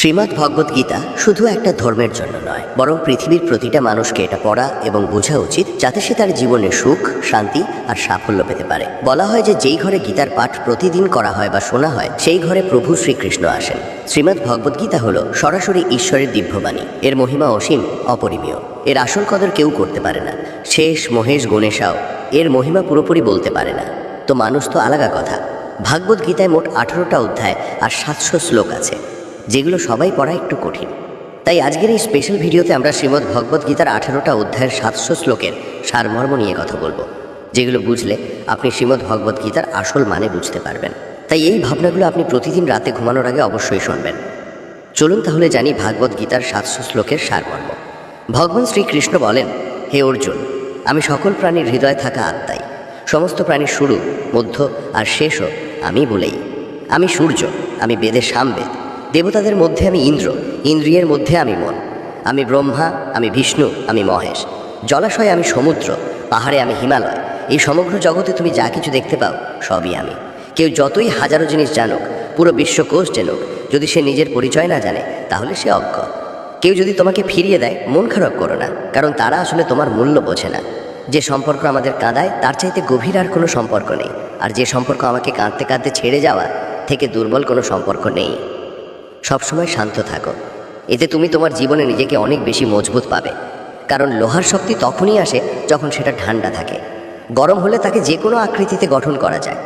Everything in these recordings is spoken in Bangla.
শ্রীমদ্ ভগবত গীতা শুধু একটা ধর্মের জন্য নয়, বরং পৃথিবীর প্রতিটা মানুষকে এটা পড়া এবং বোঝা উচিত যাতে সে তার জীবনে সুখ, শান্তি আর সাফল্য পেতে পারে। বলা হয় যে যেই ঘরে গীতার পাঠ প্রতিদিন করা হয় বা শোনা হয়, সেই ঘরে প্রভু শ্রীকৃষ্ণ আসেন। শ্রীমদ্ ভগবত গীতা হল সরাসরি ঈশ্বরের দিব্যবাণী। এর মহিমা অসীম, অপরিমীয়। এর আসল কদর কেউ করতে পারে না। শেষ মহেশ গণেশাও এর মহিমা পুরোপুরি বলতে পারে না। তো মানুষ তো আলাদা কথা। ভাগবত গীতায় মোট আঠারোটা অধ্যায় আর সাতশো শ্লোক আছে। যেগুলো সবাই পড়া একটু কঠিন। তাই আজকের এই স্পেশাল ভিডিওতে আমরা শ্রীমদ্ ভগবত গীতার আঠারোটা অধ্যায়ের সাতশো শ্লোকের সারমর্ম নিয়ে কথা বলব, যেগুলো বুঝলে আপনি শ্রীমদ্ ভগবত গীতার আসল মানে বুঝতে পারবেন। তাই এই ভাবনাগুলো আপনি প্রতিদিন রাতে ঘুমানোর আগে অবশ্যই শুনবেন। চলুন তাহলে জানি ভাগবত গীতার সাতশো শ্লোকের সারমর্ম। ভগবান শ্রীকৃষ্ণ বলেন, হে অর্জুন, আমি সকল প্রাণীর হৃদয়ে থাকা আত্মাই। সমস্ত প্রাণীর শুরু, মধ্য আর শেষও আমি বলেই। আমি সূর্য, আমি বেদে সামবেদ। দেবতাদের মধ্যে আমি ইন্দ্র, ইন্দ্রিয়ের মধ্যে আমি মন। আমি ব্রহ্মা, আমি বিষ্ণু, আমি মহেশ। জলাশয়ে আমি সমুদ্র, পাহাড়ে আমি হিমালয়। এই সমগ্র জগতে তুমি যা কিছু দেখতে পাও, সবই আমি। কেউ যতই হাজারো জিনিস জানুক, পুরো বিশ্বকোষ জেনুক, যদি সে নিজের পরিচয় না জানে, তাহলে সে অজ্ঞ। কেউ যদি তোমাকে ফিরিয়ে দেয়, মন খারাপ করো না, কারণ তারা আসলে তোমার মূল্য বোঝে না। যে সম্পর্ক আমাদের কাঁদায়, তার চাইতে গভীর আর কোনো সম্পর্ক নেই। আর যে সম্পর্ক আমাকে কাঁদতে কাঁদতে ছেড়ে যাওয়া, থেকে দুর্বল কোনো সম্পর্ক নেই। সবসময় শান্ত থাকো। এতে তুমি তোমার জীবনে নিজেকে অনেক বেশি মজবুত পাবে। কারণ লোহার শক্তি তখনই আসে যখন সেটা ঠান্ডা থাকে। গরম হলে তাকে যে কোনো আকৃতিতে গঠন করা যায়।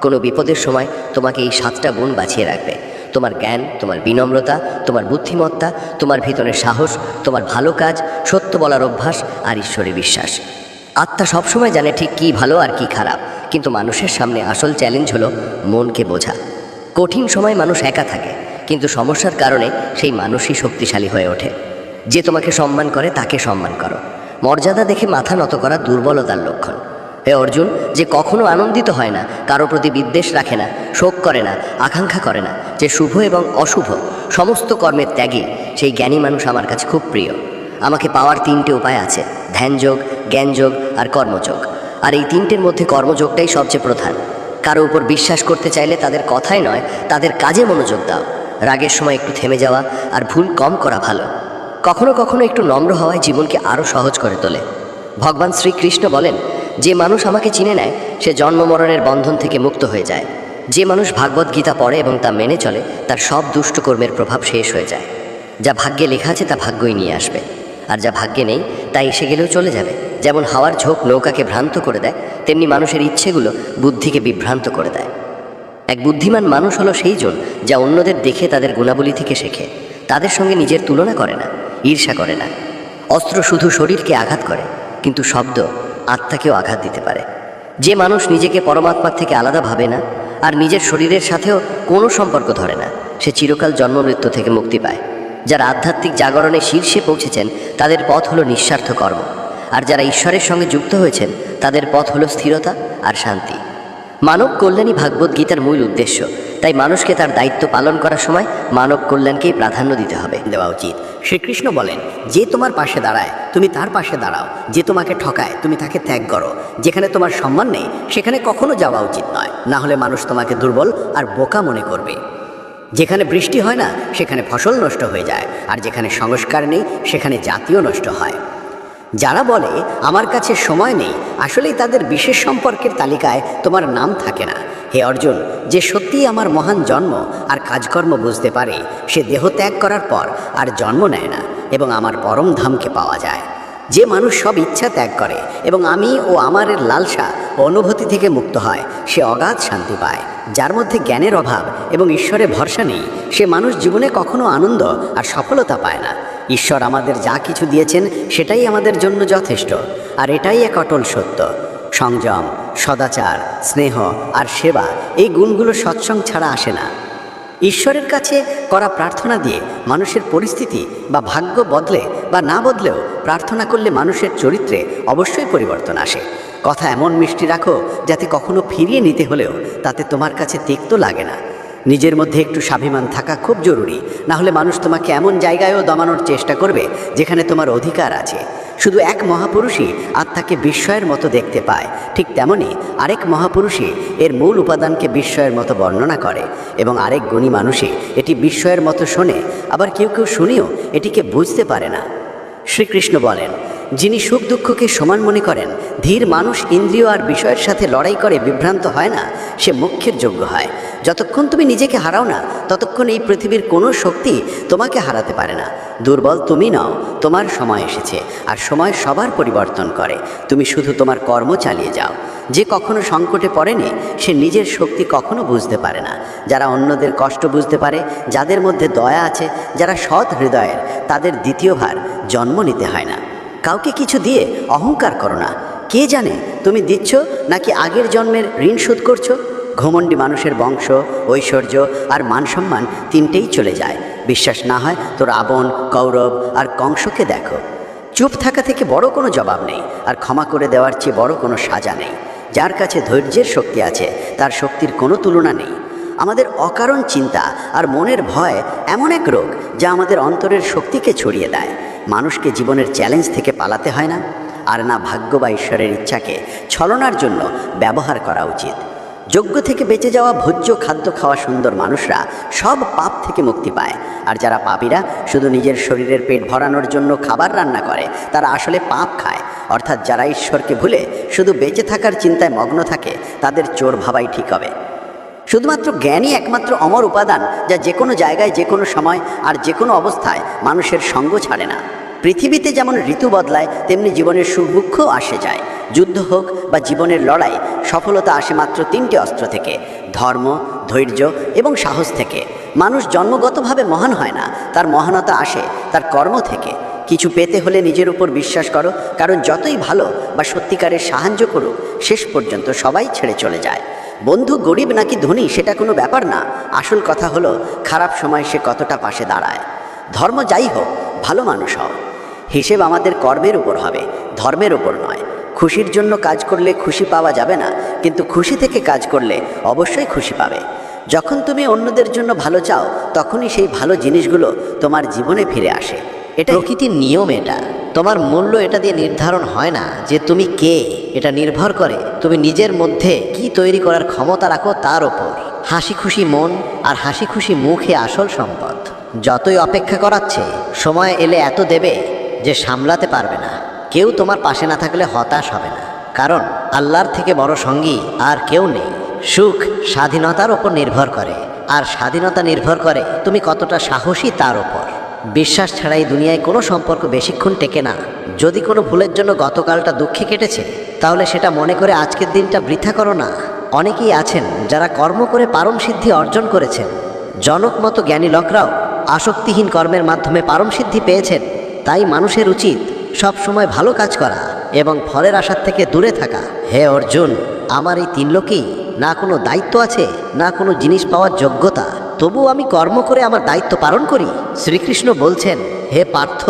কোনো বিপদের সময় তোমাকে এই সাতটা গুণ বাঁচিয়ে রাখবে। তোমার জ্ঞান, তোমার বিনম্রতা, তোমার বুদ্ধিমত্তা, তোমার ভিতরের সাহস, তোমার ভালো কাজ, সত্য বলার অভ্যাস আর ঈশ্বরে বিশ্বাস। আত্মা সবসময় জানে ঠিক কী ভালো আর কি খারাপ। কিন্তু মানুষের সামনে আসল চ্যালেঞ্জ হলো মনকে বোঝা। কঠিন সময় মানুষ একা থাকে। কিন্তু সমস্যার কারণে সেই মানুষই শক্তিশালী হয়ে ওঠে। যে তোমাকে সম্মান করে, তাকে সম্মান করো। মর্যাদা দেখে মাথা নত করা দুর্বলতার লক্ষণ। হে অর্জুন, যে কখনো আনন্দিত হয় না, কারও প্রতি বিদ্বেষ রাখে না, শোক করে না, আকাঙ্ক্ষা করে না, যে শুভ এবং অশুভ, সমস্ত কর্মের ত্যাগী, সেই জ্ঞানী মানুষ আমার কাছে খুব প্রিয়। আমাকে পাওয়ার তিনটে উপায় আছে, ধ্যানযোগ, জ্ঞানযোগ আর কর্মযোগ। আর এই তিনটের মধ্যে কর্মযোগটাই সবচেয়ে প্রধান। কারও উপর বিশ্বাস করতে চাইলে তাদের কথাই নয়, তাদের কাজে মনোযোগ দাও। রাগের সময় একটু থেমে যাওয়া আর ভুল কম করা ভালো। কখনো কখনো একটু নম্র হওয়ায় জীবনকে আরও সহজ করে তোলে। ভগবান শ্রীকৃষ্ণ বলেন, যে মানুষ আমাকে চিনে নেয়, সে জন্ম মরণের বন্ধন থেকে মুক্ত হয়ে যায়। যে মানুষ ভাগবত গীতা পড়ে এবং তা মেনে চলে, তার সব দুষ্টকর্মের প্রভাব শেষ হয়ে যায়। যা ভাগ্যে লেখা আছে, তা ভাগ্যই নিয়ে আসবে। আর যা ভাগ্যে নেই তা এসে গেলেও চলে যাবে। যেমন হাওয়ার ঝোঁক নৌকাকে ভ্রান্ত করে দেয়, তেমনি মানুষের ইচ্ছেগুলো বুদ্ধিকে বিভ্রান্ত করে দেয়। এক বুদ্ধিমান মানুষ হলো সেই জন যা অন্যদের দেখে তাদের গুণাবলী থেকে শেখে। তাদের সঙ্গে নিজের তুলনা করে না, ঈর্ষা করে না। অস্ত্র শুধু শরীরকে আঘাত করে, কিন্তু শব্দ আত্মাকেও আঘাত দিতে পারে। যে মানুষ নিজেকে পরমাত্মার থেকে আলাদা ভাবে না, আর নিজের শরীরের সাথেও কোনো সম্পর্ক ধরে না, সে চিরকাল জন্ম মৃত্যু থেকে মুক্তি পায়। যারা আধ্যাত্মিক জাগরণে শীর্ষে পৌঁছেছেন, তাদের পথ হলো নিঃস্বার্থ কর্ম। আর যারা ঈশ্বরের সঙ্গে যুক্ত হয়েছেন, তাদের পথ হলো স্থিরতা আর শান্তি। মানব কল্যাণই ভাগবত গীতার মূল উদ্দেশ্য। তাই মানুষকে তার দায়িত্ব পালন করার সময় মানব কল্যাণকেই প্রাধান্য দিতে হবে। দেওয়া উচিত। শ্রীকৃষ্ণ বলেন, যে তোমার পাশে দাঁড়ায়, তুমি তার পাশে দাঁড়াও। যে তোমাকে ঠকায়, তুমি তাকে ত্যাগ করো। যেখানে তোমার সম্মান নেই, সেখানে কখনো যাওয়া উচিত নয়। না হলে মানুষ তোমাকে দুর্বল আর বোকা মনে করবে। যেখানে বৃষ্টি হয় না, সেখানে ফসল নষ্ট হয়ে যায়। আর যেখানে সংস্কার নেই, সেখানে জাতীয় নষ্ট হয়। যারা বলে, আমার কাছে সময় নেই, আসলেই তাদের বিশেষ সম্পর্কের তালিকায় তোমার নাম থাকে না। হে অর্জুন, যে সত্যিই আমার মহান জন্ম আর কাজকর্ম বুঝতে পারে, সে দেহ ত্যাগ করার পর আর জন্ম নেয় না এবং আমার পরম ধামকে পাওয়া যায়। যে মানুষ সব ইচ্ছা ত্যাগ করে এবং আমি ও আমারের লালসা অনুভূতি থেকে মুক্ত হয়, সে অগাধ শান্তি পায়, যার মধ্যে জ্ঞানের অভাব এবং ঈশ্বরে ভরসা নেই, সে মানুষ জীবনে কখনো আনন্দ আর সফলতা পায় না। ঈশ্বর আমাদের যা কিছু দিয়েছেন, সেটাই আমাদের জন্য যথেষ্ট, আর এটাই এক অটল সত্য। সংযম, সদাচার, স্নেহ আর সেবা, এই গুণগুলো সৎসং ছাড়া আসে না। ঈশ্বরের কাছে করা প্রার্থনা দিয়ে মানুষের পরিস্থিতি বা ভাগ্য বদলে বা না বদলেও প্রার্থনা করলে মানুষের চরিত্রে অবশ্যই পরিবর্তন আসে। কথা এমন মিষ্টি রাখো যাতে কখনো ফিরিয়ে নিতে হলেও তাতে তোমার কাছে তিক্ত লাগে না। নিজের মধ্যে একটু স্বাভিমান থাকা খুব জরুরি, না হলে মানুষ তোমাকে এমন জায়গায়ও দমানোর চেষ্টা করবে যেখানে তোমার অধিকার আছে। শুধু এক মহাপুরুষই আত্মাকে বিস্ময়ের মতো দেখতে পায়, ঠিক তেমনি আরেক মহাপুরুষই এর মূল উপাদানকে বিস্ময়ের মতো বর্ণনা করে এবং আরেক গুণী মানুষই এটি বিস্ময়ের মতো শোনে, আবার কেউ কেউ শুনেও এটিকে বুঝতে পারে না। শ্রীকৃষ্ণ বলেন, যিনি সুখ দুঃখকে সমান মনে করেন, ধীর মানুষ ইন্দ্রিয় আর বিষয়ের সাথে লড়াই করে বিভ্রান্ত হয় না, সে মুখ্যের যোগ্য হয়। যতক্ষণ তুমি নিজেকে হারাও না, ততক্ষণ এই পৃথিবীর কোনো শক্তি তোমাকে হারাতে পারে না। দুর্বল তুমি নাও, তোমার সময় এসেছে, আর সময় সবার পরিবর্তন করে। তুমি শুধু তোমার কর্ম চালিয়ে যাও। যে কখনো সংকটে পড়েনি, সে নিজের শক্তি কখনো বুঝতে পারে না। যারা অন্যদের কষ্ট বুঝতে পারে, যাদের মধ্যে দয়া আছে, যারা সৎ হৃদয়ের, তাদের দ্বিতীয়বার জন্ম নিতে হয় না। কাউকে কিছু দিয়ে অহংকার করো না। কে জানে তুমি দিচ্ছ নাকি আগের জন্মের ঋণ শোধ করছ? ঘমণ্ডি মানুষের বংশ, ঐশ্বর্য আর মান সম্মান তিনটেই চলে যায়। বিশ্বাস না হয় তো রাবণ কৌরব আর কংসকে দেখো। চুপ থাকা থেকে বড় কোনো জবাব নেই আর ক্ষমা করে দেওয়ার চেয়ে বড় কোনো সাজা নেই। যার কাছে ধৈর্যের শক্তি আছে, তার শক্তির কোনো তুলনা নেই। আমাদের অকারণ চিন্তা আর মনের ভয় এমন এক রোগ যা আমাদের অন্তরের শক্তিকে ছড়িয়ে দেয়। মানুষকে জীবনের চ্যালেঞ্জ থেকে পালাতে হয় না। আর না ভাগ্য বা ঈশ্বরের ইচ্ছাকে ছলনার জন্য ব্যবহার করা উচিত। যোগ্য থেকে বেঁচে যাওয়া ভোজ্য খাদ্য খাওয়া সুন্দর মানুষরা সব পাপ থেকে মুক্তি পায়। আর যারা পাপীরা শুধু নিজের শরীরের পেট ভরানোর জন্য খাবার রান্না করে, তারা আসলে পাপ খায়। অর্থাৎ যারা ঈশ্বরকে ভুলে শুধু বেঁচে থাকার চিন্তায় মগ্ন থাকে, তাদের চোর ভাবাই ঠিক হবে। শুধুমাত্র জ্ঞানই একমাত্র অমর উপাদান, যা যে কোনো জায়গায় যে কোনো সময় আর যে কোনো অবস্থায় মানুষের সঙ্গ ছাড়ে না। পৃথিবীতে যেমন ঋতু বদলায়, তেমনি জীবনের সুখ আসে যায়। যুদ্ধ হোক বা জীবনের লড়াই, সফলতা আসে মাত্র তিনটে অস্ত্র থেকে, ধর্ম, ধৈর্য এবং সাহস থেকে। মানুষ জন্মগতভাবে মহান হয় না, তার মহানতা আসে তার কর্ম থেকে। কিছু পেতে হলে নিজের উপর বিশ্বাস করো, কারণ যতই ভালো বা সত্যিকারের সাহায্য করুক, শেষ পর্যন্ত সবাই ছেড়ে চলে যায়। বন্ধু গরিব নাকি ধনী, সেটা কোনো ব্যাপার না। আসল কথা হলো, খারাপ সময় সে কতটা পাশে দাঁড়ায়। ধর্ম যাই হোক, ভালো মানুষ হও। হিসেব আমাদের কর্মের উপর হবে, ধর্মের উপর নয়। খুশির জন্য কাজ করলে খুশি পাওয়া যাবে না, কিন্তু খুশি থেকে কাজ করলে অবশ্যই খুশি পাবে। যখন তুমি অন্যদের জন্য ভালো চাও, তখনই সেই ভালো জিনিসগুলো তোমার জীবনে ফিরে আসে। এটা প্রকৃতির নিয়ম এটা। তোমার মূল্য এটা দিয়ে নির্ধারণ হয় না যে তুমি কে, এটা নির্ভর করে তুমি নিজের মধ্যে কি তৈরি করার ক্ষমতা রাখো তার ওপর। হাসি খুশি মন আর হাসি খুশি মুখে আসল সম্পদ। যতই অপেক্ষা করাচ্ছে, সময় এলে এত দেবে যে সামলাতে পারবে না। কেউ তোমার পাশে না থাকলে হতাশ হবে না। কারণ আল্লাহর থেকে বড় সঙ্গী আর কেউ নেই। সুখ স্বাধীনতার ওপর নির্ভর করে। আর স্বাধীনতা নির্ভর করে তুমি কতটা সাহসী তার ওপর। বিশ্বাস ছাড়াই দুনিয়ায় কোনো সম্পর্ক বেশিক্ষণ টেকে না। যদি কোনো ভুলের জন্য গতকালটা দুঃখে কেটেছে, তাহলে সেটা মনে করে আজকের দিনটা বৃথা করো না। অনেকেই আছেন যারা কর্ম করে পারম সিদ্ধি অর্জন করেছেন। জনক মতো জ্ঞানী লোকরাও আসক্তিহীন কর্মের মাধ্যমে পারম সিদ্ধি পেয়েছেন। তাই মানুষের উচিত সব সময় ভালো কাজ করা এবং ফলের আশার থেকে দূরে থাকা। হে অর্জুন, আমার এই তিন লোকেই না কোনো দায়িত্ব আছে, না কোনো জিনিস পাওয়ার যোগ্যতা। তবু আমি কর্ম করে আমার দায়িত্ব পালন করি। শ্রীকৃষ্ণ বলছেন, হে পার্থ,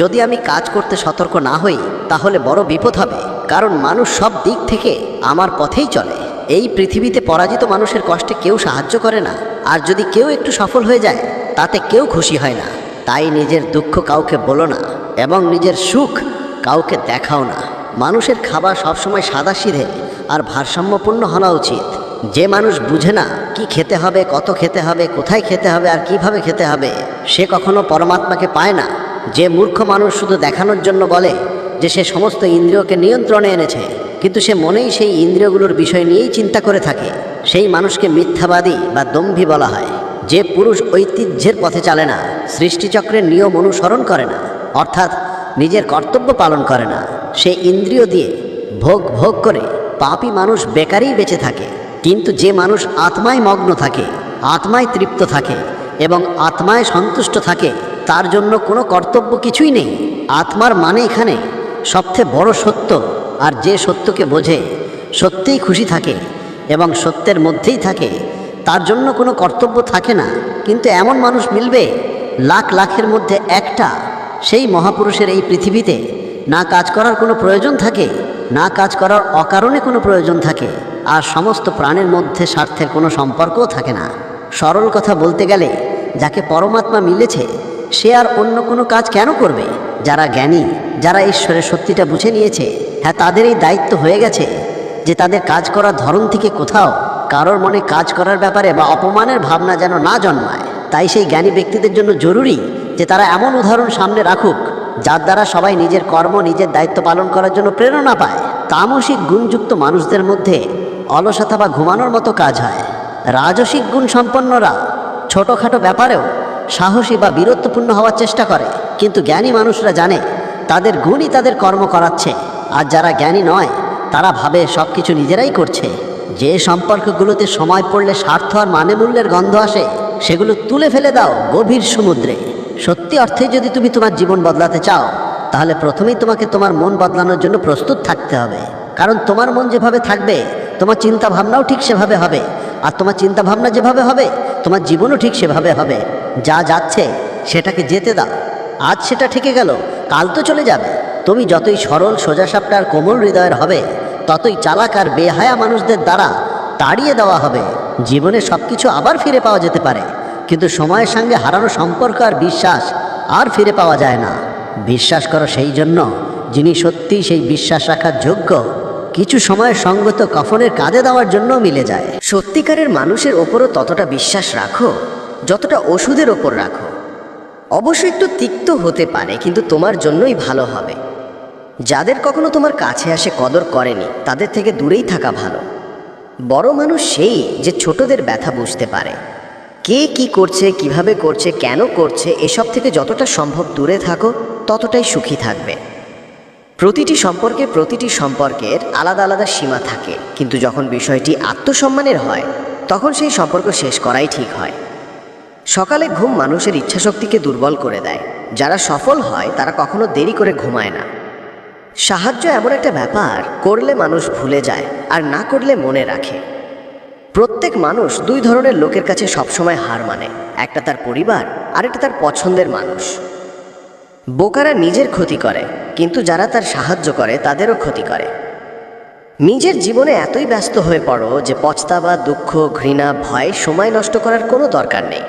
যদি আমি কাজ করতে সতর্ক না হই, তাহলে বড় বিপদ হবে, কারণ মানুষ সব দিক থেকে আমার পথেই চলে। এই পৃথিবীতে পরাজিত মানুষের কষ্টে কেউ সাহায্য করে না, আর যদি কেউ একটু সফল হয়ে যায়, তাতে কেউ খুশি হয় না। তাই নিজের দুঃখ কাউকে বলো না এবং নিজের সুখ কাউকে দেখাও না। মানুষের খাবার সবসময় সাদা সিধে আর ভারসাম্যপূর্ণ হওয়া উচিত। যে মানুষ বুঝে না কি খেতে হবে, কত খেতে হবে, কোথায় খেতে হবে আর কীভাবে খেতে হবে, সে কখনো পরমাত্মাকে পায় না। যে মূর্খ মানুষ শুধু দেখানোর জন্য বলে যে সে সমস্ত ইন্দ্রিয়কে নিয়ন্ত্রণে এনেছে, কিন্তু সে মনেই সেই ইন্দ্রিয়গুলোর বিষয় নিয়েই চিন্তা করে থাকে। সেই মানুষকে মিথ্যাবাদী বা দম্ভী বলা হয়। যে পুরুষ ঐতিহ্যের পথে চলে না, সৃষ্টিচক্রের নিয়ম অনুসরণ করে না, অর্থাৎ নিজের কর্তব্য পালন করে না, সে ইন্দ্রিয় দিয়ে ভোগ ভোগ করে পাপী মানুষ বেকারই বেঁচে থাকে। কিন্তু যে মানুষ আত্মায় মগ্ন থাকে, আত্মায় তৃপ্ত থাকে এবং আত্মায় সন্তুষ্ট থাকে, তার জন্য কোনো কর্তব্য কিছুই নেই। আত্মার মানে এখানে সবচেয়ে বড় সত্য, আর যে সত্যকে বোঝে, সত্যিই খুশি থাকে এবং সত্যের মধ্যেই থাকে তার জন্য কোনো কর্তব্য থাকে না। কিন্তু এমন মানুষ মিলবে, লাখ লাখের মধ্যে একটা। সেই মহাপুরুষের এই পৃথিবীতে না কাজ করার কোনো প্রয়োজন থাকে, না কাজ করার অকারণে কোনো প্রয়োজন থাকে, আর সমস্ত প্রাণের মধ্যে স্বার্থের কোনো সম্পর্কও থাকে না। সরল কথা বলতে গেলে, যাকে পরমাত্মা মিলেছে, সে আর অন্য কোনো কাজ কেন করবে? যারা জ্ঞানী, যারা ঈশ্বরের সত্যিটা বুঝে নিয়েছে হ্যাঁ তাদের এই দায়িত্ব হয়ে গেছে যে তাদের কাজ করার ধরন থেকে কোথাও কারোর মনে কাজ করার ব্যাপারে বা অপমানের ভাবনা যেন না জন্মায়, তাই সেই জ্ঞানী ব্যক্তিদের জন্য জরুরি যে তারা এমন উদাহরণ সামনে রাখুক, যার দ্বারা সবাই নিজের কর্ম, নিজের দায়িত্ব পালন করার জন্য প্রেরণা পায়। তামসিক গুণযুক্ত মানুষদের মধ্যে অলসতা বা ঘুমানোর মতো কাজ হয়। রাজসিক গুণ সম্পন্নরা ছোটোখাটো ব্যাপারেও সাহসী বা বীরত্বপূর্ণ হওয়ার চেষ্টা করে। কিন্তু জ্ঞানী মানুষরা জানে, তাদের গুণই তাদের কর্ম করাচ্ছে। আর যারা জ্ঞানী নয়, তারা ভাবে সব কিছু নিজেরাই করছে। যে সম্পর্কগুলোতে সময় পড়লে স্বার্থ আর মানে মূল্যের গন্ধ আসে, সেগুলো তুলে ফেলে দাও গভীর সমুদ্রে। সত্যি অর্থে যদি তুমি তোমার জীবন বদলাতে চাও, তাহলে প্রথমেই তোমাকে তোমার মন বদলানোর জন্য প্রস্তুত থাকতে হবে। কারণ তোমার মন যেভাবে থাকবে, তোমার চিন্তা ভাবনাও ঠিক সেভাবে হবে। আর তোমার চিন্তা ভাবনা যেভাবে হবে, তোমার জীবনও ঠিক সেভাবে হবে। যা যাচ্ছে, সেটাকে যেতে দাও। আজ সেটা ঠিকে গেল, কাল তো চলে যাবে। তুমি যতই সরল, সোজাসাপটা আর কোমল হৃদয়ের হবে ততই চালাক আর বেহায়া মানুষদের দ্বারা তাড়িয়ে দেওয়া হবে। জীবনে সব কিছু আবার ফিরে পাওয়া যেতে পারে, কিন্তু সময়ের সঙ্গে হারানো সম্পর্ক আর বিশ্বাস আর ফিরে পাওয়া যায় না। বিশ্বাস করো সেই জন্য, যিনি সত্যি সেই বিশ্বাস রাখার যোগ্য, কিছু সময় সঙ্গত কফনের কাঁধে দেওয়ার জন্য মিলে যায়। সত্যিকারের মানুষের ওপরও ততটা বিশ্বাস রাখো, যতটা ওষুধের ওপর রাখো। অবশ্যই একটু তিক্ত হতে পারে, কিন্তু তোমার জন্যই ভালো হবে। যাদের কখনো তোমার কাছে আসে কদর করেনি, তাদের থেকে দূরেই থাকা ভালো। বড় মানুষ সেই যে ছোটদের ব্যথা বুঝতে পারে। কে কি করছে, কীভাবে করছে, কেন করছে, এসব থেকে যতটা সম্ভব দূরে থাকো, ততটাই সুখী থাকবে। প্রতিটি সম্পর্কে প্রতিটি সম্পর্কের আলাদা আলাদা সীমা থাকে, কিন্তু যখন বিষয়টি আত্মসম্মানের হয়, তখন সেই সম্পর্ক শেষ করাই ঠিক হয়। সকালে ঘুম মানুষের ইচ্ছাশক্তিকে দুর্বল করে দেয়। যারা সফল হয়, তারা কখনো দেরি করে ঘুমায় না। সাহায্য এমন একটা ব্যাপার করলে মানুষ ভুলে যায় আর না করলে মনে রাখে। প্রত্যেক মানুষ দুই ধরনের লোকের কাছে সবসময় হার মানে একটা তার পরিবার, আরেকটা তার পছন্দের মানুষ। বোকারা নিজের ক্ষতি করে, কিন্তু যারা তার সাহায্য করে, তাদেরও ক্ষতি করে। নিজের জীবনে এতই ব্যস্ত হয়ে পড়ো যে পচতাবা দুঃখ, ঘৃণা, ভয়, সময় নষ্ট করার কোনো দরকার নেই।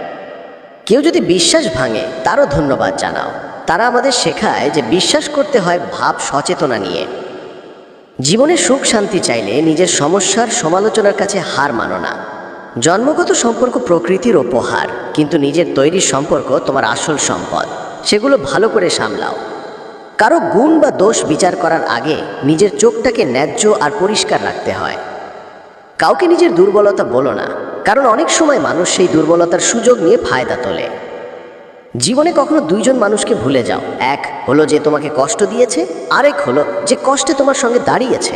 কেউ যদি বিশ্বাস ভাঙে, তারও ধন্যবাদ জানাও। তারা আমাদের শেখায় যে বিশ্বাস করতে হয় ভাব সচেতনা নিয়ে। জীবনে সুখ শান্তি চাইলে নিজের সমস্যার সমালোচনার কাছে হার মানো না। জন্মগত সম্পর্ক প্রকৃতির উপহার, কিন্তু নিজের তৈরি সম্পর্ক তোমার আসল সম্পদ। সেগুলো ভালো করে সামলাও। কারও গুণ বা দোষ বিচার করার আগে নিজের চোখটাকে ন্যায্য আর পরিষ্কার রাখতে হয়। কাউকে নিজের দুর্বলতা বলো না, কারণ অনেক সময় মানুষ সেই দুর্বলতার সুযোগ নিয়ে ফায়দা তোলে। জীবনে কখনো দুইজন মানুষকে ভুলে যাও। এক হলো যে তোমাকে কষ্ট দিয়েছে, আরেক হলো যে কষ্টে তোমার সঙ্গে দাঁড়িয়েছে।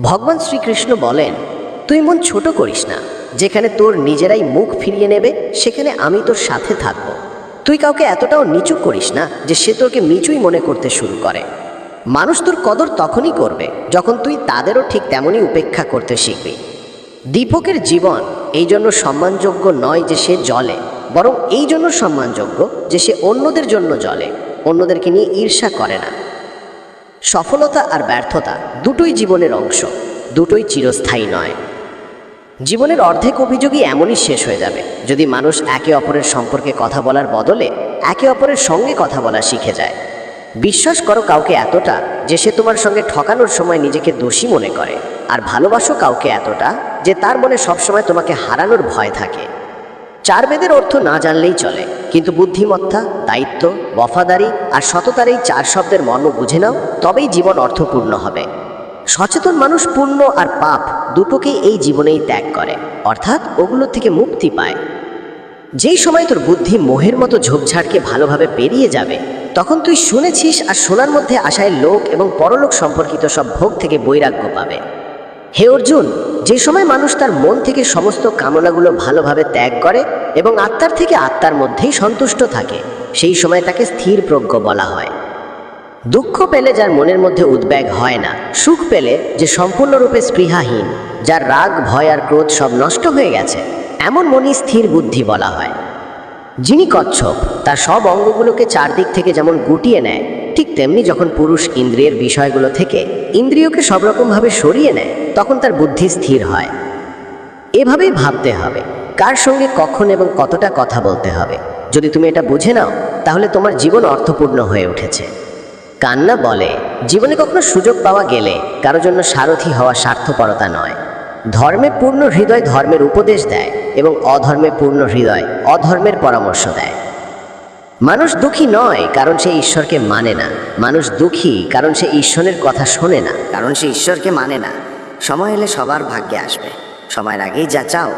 ভগবান শ্রীকৃষ্ণ বলেন, তুই মন ছোট করিস না। যেখানে তোর নিজেরাই মুখ ফিরিয়ে নেবে, সেখানে আমি তোর সাথে থাকব। তুই কাউকে এতটাও নিচু করিস না যে সে তোকে নিচুই মনে করতে শুরু করে। মানুষ তোর কদর তখনই করবে, যখন তুই তাদেরও ঠিক তেমনই উপেক্ষা করতে শিখবি। দীপকের জীবন এই জন্য সম্মানযোগ্য নয় যে সে জলে। বরং এই জন্য সম্মানযোগ্য যে সে অন্যদের জন্য জলে অন্যদেরকে নিয়ে ঈর্ষা করে না। সফলতা আর ব্যর্থতা দুটোই জীবনের অংশ, দুটোই চিরস্থায়ী নয়। জীবনের অর্ধেক অভিযোগই এমনই শেষ হয়ে যাবে, যদি মানুষ একে অপরের সম্পর্কে কথা বলার বদলে একে অপরের সঙ্গে কথা বলা শিখে যায়। বিশ্বাস করো কাউকে এতটা যে সে তোমার সঙ্গে ঠকানোর সময় নিজেকে দোষী মনে করে, আর ভালোবাসো কাউকে এতটা যে তার মনে সবসময় তোমাকে হারানোর ভয় থাকে। চার বেদের অর্থ না জানলেই চলে। কিন্তু বুদ্ধিমত্তা, দায়িত্ব বফাদারি আর সততার এই চার শব্দের মর্ম বুঝে নাও, তবেই জীবন অর্থপূর্ণ হবে। সচেতন মানুষ পুণ্য আর পাপ দুটোকেই এই জীবনেই ত্যাগ করে, অর্থাৎ ওগুলো থেকে মুক্তি পায়। যেই সময় তোর বুদ্ধি মোহের মতো ঝোপঝাড়কে ভালোভাবে পেরিয়ে যাবে, তখন তুই শুনেছিস আর শোনার মধ্যে আশায় লোক এবং পরলোক সম্পর্কিত সব ভোগ থেকে বৈরাগ্য পাবে। হে অর্জুন, যে সময় মানুষ তার মন থেকে সমস্ত কামনাগুলো ভালোভাবে ত্যাগ করে এবং আত্মার থেকে আত্মার মধ্যেই সন্তুষ্ট থাকে, সেই সময় তাকে স্থির প্রজ্ঞ বলা হয়। দুঃখ পেলে যার মনের মধ্যে উদ্বেগ হয় না, সুখ পেলে যে সম্পূর্ণরূপে স্পৃহাহীন, যার রাগ, ভয় আর ক্রোধ সব নষ্ট হয়ে গেছে, এমন মনই স্থির বুদ্ধি বলা হয়। যিনি কচ্ছপ, তার সব অঙ্গগুলোকে চারদিক থেকে যেমন গুটিয়ে নেয় ঠিক তেমনি যখন পুরুষ ইন্দ্রিয়ের বিষয়গুলো থেকে ইন্দ্রিয়কে সব রকমভাবে সরিয়ে নেয়, তখন তার বুদ্ধি স্থির হয়। এভাবেই ভাবতে হবে, কার সঙ্গে কখন এবং কতটা কথা বলতে হবে। যদি তুমি এটা বুঝে নাও, তাহলে তোমার জীবন অর্থপূর্ণ হয়ে উঠেছে। কান্না বলে, জীবনে কখনো সুযোগ পাওয়া গেলে কারও জন্য সারথি হওয়া স্বার্থপরতা নয়। ধর্মে পূর্ণ হৃদয় ধর্মের উপদেশ দেয় এবং অধর্মে পূর্ণ হৃদয় অধর্মের পরামর্শ দেয়। মানুষ দুঃখী নয় কারণ সে ঈশ্বরকে মানে না। মানুষ দুঃখী কারণ সে ঈশ্বরের কথা শোনে না। কারণ সে ঈশ্বরকে মানে না। সময় এলে সবার ভাগ্যে আসবে। সময়ের আগেই যা চাও,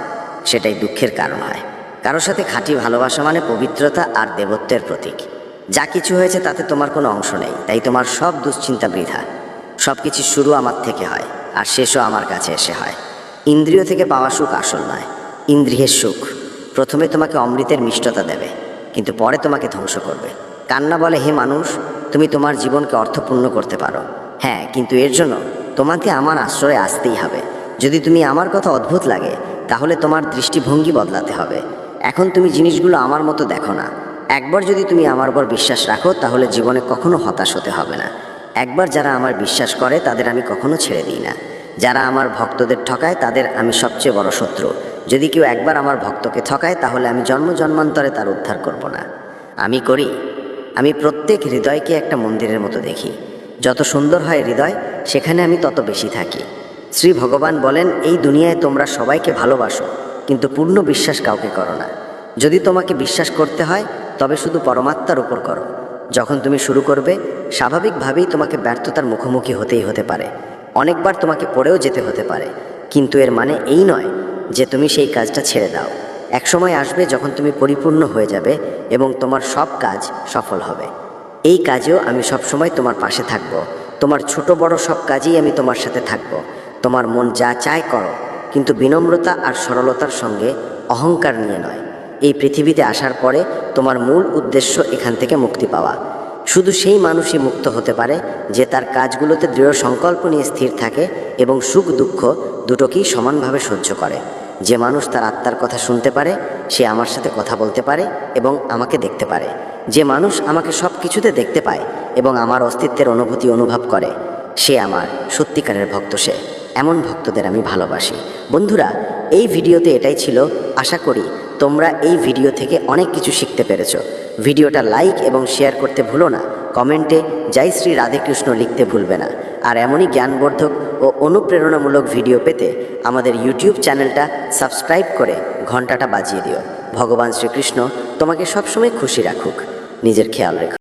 সেটাই দুঃখের কারণ হয়। কারোর সাথে খাঁটি ভালোবাসা মানে পবিত্রতা আর দেবত্বের প্রতীক। যা কিছু হয়েছে তাতে তোমার কোনো অংশ নেই, তাই তোমার সব দুশ্চিন্তা বৃথা। সব কিছু শুরু আমার থেকে হয়, আর শেষও আমার কাছে এসে হয়। ইন্দ্রিয় থেকে পাওয়া সুখ আসল নয়। ইন্দ্রিয়ের সুখ। প্রথমে তোমাকে অমৃতের মিষ্টতা দেবে। কিন্তু পরে তোমাকে ধ্বংস করবে। কান্না বলে, হে মানুষ, তুমি তোমার জীবনকে অর্থপূর্ণ করতে পারো। হ্যাঁ কিন্তু এর জন্য তোমাকে আমার আশ্রয়ে আসতেই হবে। যদি তুমি আমার কথা অদ্ভুত লাগে, তাহলে তোমার দৃষ্টিভঙ্গি বদলাতে হবে। এখন তুমি জিনিসগুলো আমার মতো দেখো না। একবার যদি তুমি আমার উপর বিশ্বাস রাখো, তাহলে জীবনে কখনো হতাশ হতে হবে না। একবার যারা আমার বিশ্বাস করে, তাদের আমি কখনো ছেড়ে দিই না। যারা আমার ভক্তদের ঠকায়, তাদের আমি সবচেয়ে বড় শত্রু। যদি কেউ একবার আমার ভক্তকে ঠকায়, তাহলে আমি জন্ম জন্মান্তরে তার উদ্ধার করব না। আমি করি। আমি প্রত্যেক হৃদয়কে একটা মন্দিরের মতো দেখি। যত সুন্দর হয় হৃদয়, সেখানে আমি তত বেশি থাকি। শ্রী ভগবান বলেন, এই দুনিয়ায় তোমরা সবাইকে ভালোবাসো, কিন্তু পূর্ণ বিশ্বাস কাউকে করো না। যদি তোমাকে বিশ্বাস করতে হয়, তবে শুধু পরমাত্মার উপর করো। যখন তুমি শুরু করবে, স্বাভাবিকভাবেই তোমাকে ব্যর্থতার মুখোমুখি হতেই হতে পারে। অনেকবার তোমাকে পড়েও যেতে হতে পারে। কিন্তু এর মানে এই নয় যে তুমি সেই কাজটা ছেড়ে দাও। একসময় আসবে যখন তুমি পরিপূর্ণ হয়ে যাবে এবং তোমার সব কাজ সফল হবে। এই কাজেও আমি সবসময় তোমার পাশে থাকব। তোমার ছোট বড় সব কাজেই আমি তোমার সাথে থাকব। তোমার মন যা চায় করো, কিন্তু বিনম্রতা আর সরলতার সঙ্গে অহংকার নিয়ে নয়। এই পৃথিবীতে আসার পরে তোমার মূল উদ্দেশ্য এখান থেকে মুক্তি পাওয়া। শুধু সেই মানুষই মুক্ত হতে পারে যে তার কাজগুলোতে দৃঢ় সংকল্প নিয়ে স্থির থাকে এবং সুখ দুঃখ দুটোকেই সমানভাবে সহ্য করে। যে মানুষ তার আত্মার কথা শুনতে পারে, সে আমার সাথে কথা বলতে পারে এবং আমাকে দেখতে পারে। যে মানুষ আমাকে সব কিছুতে দেখতে পায় এবং আমার অস্তিত্বের অনুভূতি অনুভব করে, সে আমার সত্যিকারের ভক্ত সে। এমন ভক্তদের আমি ভালোবাসি। বন্ধুরা, এই ভিডিওতে এটাই ছিল। আশা করি তোমরা এই ভিডিও থেকে অনেক কিছু শিখতে পেরেছ। ভিডিওটা লাইক এবং শেয়ার করতে ভুলো না। কমেন্টে জয় শ্রী রাধেকৃষ্ণ লিখতে ভুলবে না। আর এমনই জ্ঞানবর্ধক ও অনুপ্রেরণামূলক ভিডিও পেতে আমাদের ইউটিউব চ্যানেলটা সাবস্ক্রাইব করে ঘন্টাটা বাজিয়ে দিও। ভগবান শ্রীকৃষ্ণ তোমাকে সবসময় খুশি রাখুক। নিজের খেয়াল রেখো।